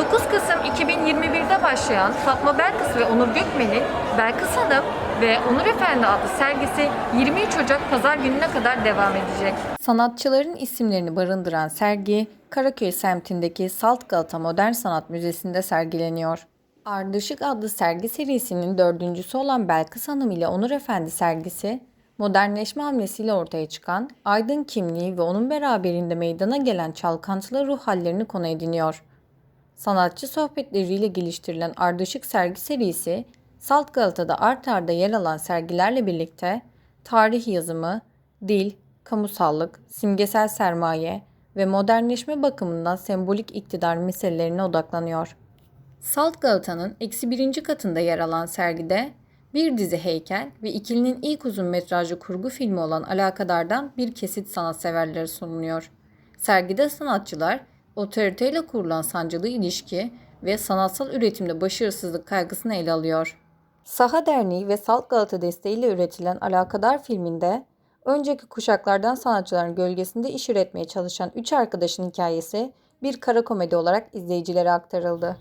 9 Kasım 2021'de başlayan Fatma Belkıs ve Onur Gökmen'in Belkıs Hanım ve Onur Efendi adlı sergisi 23 Ocak Pazar gününe kadar devam edecek. Sanatçıların isimlerini barındıran sergi Karaköy semtindeki Salt Galata Modern Sanat Müzesi'nde sergileniyor. Ardışık adlı sergi serisinin dördüncüsü olan Belkıs Hanım ile Onur Efendi sergisi, modernleşme hamlesiyle ortaya çıkan aydın kimliği ve onun beraberinde meydana gelen çalkantılı ruh hallerini konu ediniyor. Sanatçı sohbetleriyle geliştirilen Ardışık sergi serisi, Salt Galata'da art arda yer alan sergilerle birlikte tarih yazımı, dil, kamusallık, simgesel sermaye ve modernleşme bakımından sembolik iktidar meselelerine odaklanıyor. Salt Galata'nın eksi birinci katında yer alan sergide bir dizi heykel ve ikilinin ilk uzun metrajlı kurgu filmi olan Alakadar'dan bir kesit sanatseverlere sunuluyor. Sergide sanatçılar otoriteyle kurulan sancılı ilişki ve sanatsal üretimde başarısızlık kaygısını ele alıyor. Saha Derneği ve Salt Galata desteğiyle üretilen Alakadar filminde önceki kuşaklardan sanatçıların gölgesinde iş üretmeye çalışan üç arkadaşın hikayesi bir kara komedi olarak izleyicilere aktarıldı.